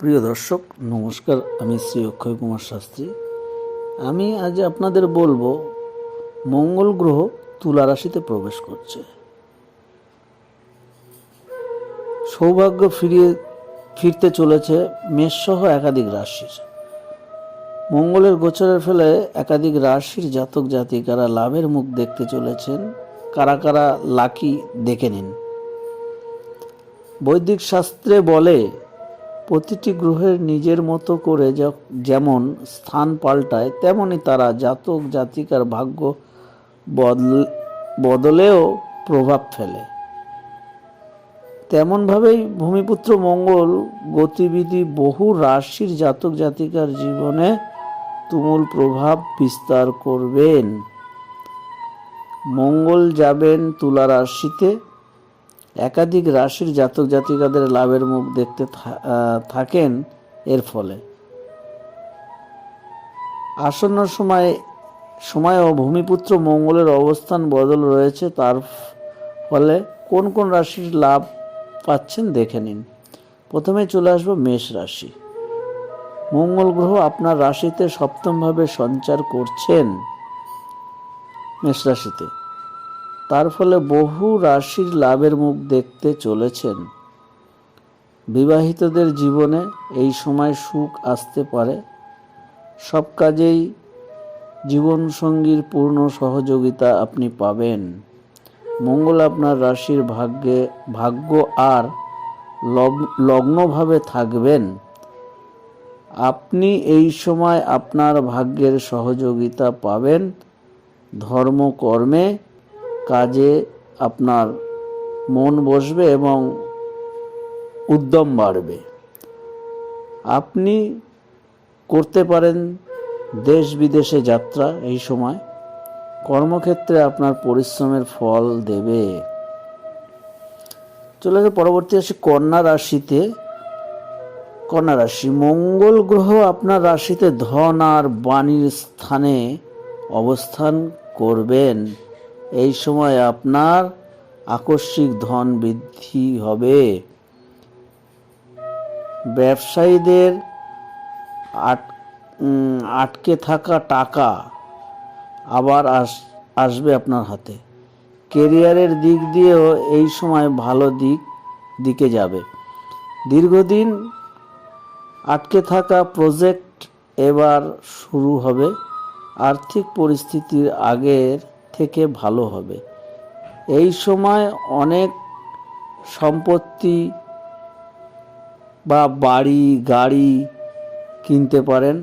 প্রিয় দর্শক, নমস্কার। আমি শ্রী অক্ষয় কুমার শাস্ত্রী। আমি আজ আপনাদের বলব, মঙ্গল গ্রহ তুলা রাশিতে প্রবেশ করছে। সৌভাগ্য ফিরিয়ে, ফিরতে চলেছে মেষসহ একাধিক রাশির। মঙ্গলের গোচরের ফলে একাধিক রাশির জাতক জাতিকারা লাভের মুখ দেখতে চলেছেন। কারা কারা লাকি দেখে নিন। বৈদিক শাস্ত্রে বলে প্রতিটি গ্রহের নিজের মতো করে যেমন স্থান পাল্টায়, তেমনি তারা জাতক, জাতিকার ভাগ্য বদল, বদলেও প্রভাব ফেলে। তেমনভাবেই ভূমিপুত্র মঙ্গল গতিবিধি বহু রাশির জাতক, জাতিকার জীবনে তুমুল প্রভাব বিস্তার করবেন। মঙ্গল যাবেন তুলা রাশিতে। একাধিক রাশির জাতক জাতিকাদের লাভের মুখ দেখতে থাকেন এর ফলে। আসন্ন সময় সময় ভূমিপুত্র মঙ্গলের অবস্থান বদল রয়েছে, তার ফলে কোন কোন রাশির লাভ পাচ্ছেন দেখে নিন। প্রথমে চলে আসব মেষ রাশি। মঙ্গল গ্রহ আপনার রাশিতে সপ্তমভাবে সঞ্চার করছেন। মেষ রাশিতে। তার ফলে বহু রাশির লাভের মুখ দেখতে চলেছেন। বিবাহিতদের জীবনে এই সময় সুখ আসতে পারে। সব কাজেই জীবনসঙ্গীর পূর্ণ সহযোগিতা আপনি পাবেন। মঙ্গল আপনার রাশির ভাগ্যে, ভাগ্য আর লগ- লগ্নভাবে থাকবেন। আপনি এই সময় আপনার ভাগ্যের সহযোগিতা পাবেন। ধর্মকর্মে কাজে আপনার মন বসবে এবং উদ্যম বাড়বে। আপনি করতে পারেন দেশ বিদেশে যাত্রা এই সময়। কর্মক্ষেত্রে আপনার পরিশ্রমের ফল দেবে। চলে যাবে পরবর্তী আসি কন্যা রাশিতে। কন্যা রাশি, মঙ্গল গ্রহ আপনার রাশিতে ধন আর বাণীর স্থানে অবস্থান করবেন। এই সময় আপনার আকস্মিক ধন বৃদ্ধি হবে। ব্যবসায়ীদের আট আটকে থাকা টাকা আবার আস, আসবে আপনার হাতে। কেরিয়ারের দিক দিয়েও এই সময় ভালো দিক, দিকে যাবে। দীর্ঘদিন আটকে থাকা প্রজেক্ট এবার শুরু হবে। আর্থিক পরিস্থিতির আগের থেকে ভালো হবে। এই সময় অনেক সম্পত্তি বা বাড়ি, গাড়ি কিনতে পারেন।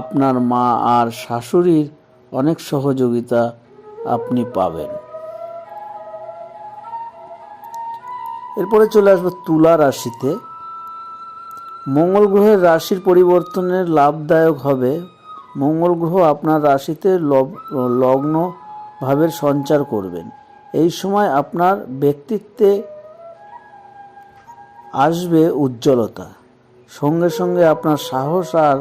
আপনার মা আর শাশুড়ির অনেক সহযোগিতা আপনি পাবেন। এরপরে চলে আসবে তুলা রাশিতে। মঙ্গল গ্রহের রাশির পরিবর্তনের লাভদায়ক হবে। মঙ্গল গ্রহ আপনার রাশিতে লগ্ন ভাবের সঞ্চার করবেন। এই সময় আপনার ব্যক্তিত্বে আসবে উজ্জ্বলতা। সঙ্গে সঙ্গে আপনার সাহস আর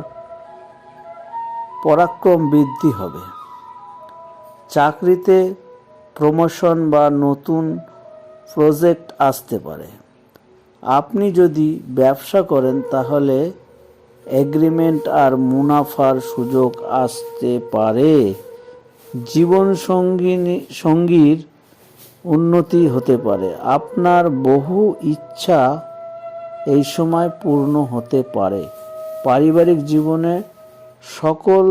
পরাক্রম বৃদ্ধি হবে। চাকরিতে প্রমোশন বা নতুন প্রজেক্ট আসতে পারে। আপনি যদি ব্যবসা করেন, তাহলে এগ্রিমেন্ট আর মুনাফার সুযোগ আসতে পারে। জীবন সঙ্গিনী সঙ্গীর উন্নতি হতে পারে। আপনার বহু ইচ্ছা এই সময় পূর্ণ হতে পারে। পারিবারিক জীবনে সকল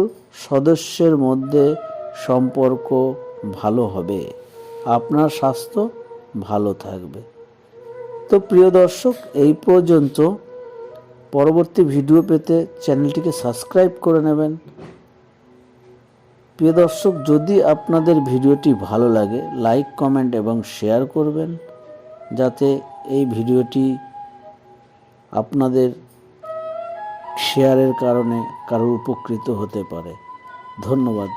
সদস্যের মধ্যে সম্পর্ক ভালো হবে। আপনার স্বাস্থ্য ভালো থাকবে। তো প্রিয় দর্শক, এই পর্যন্ত। পরবর্তী ভিডিও পেতে চ্যানেলটিকে সাবস্ক্রাইব করে নেবেন। প্রিয় দর্শক, যদি আপনাদের ভিডিওটি ভালো লাগে, লাইক, কমেন্ট এবং শেয়ার করবেন, যাতে এই ভিডিওটি আপনাদের শেয়ারের কারণে কারোর উপকৃত হতে পারে। ধন্যবাদ।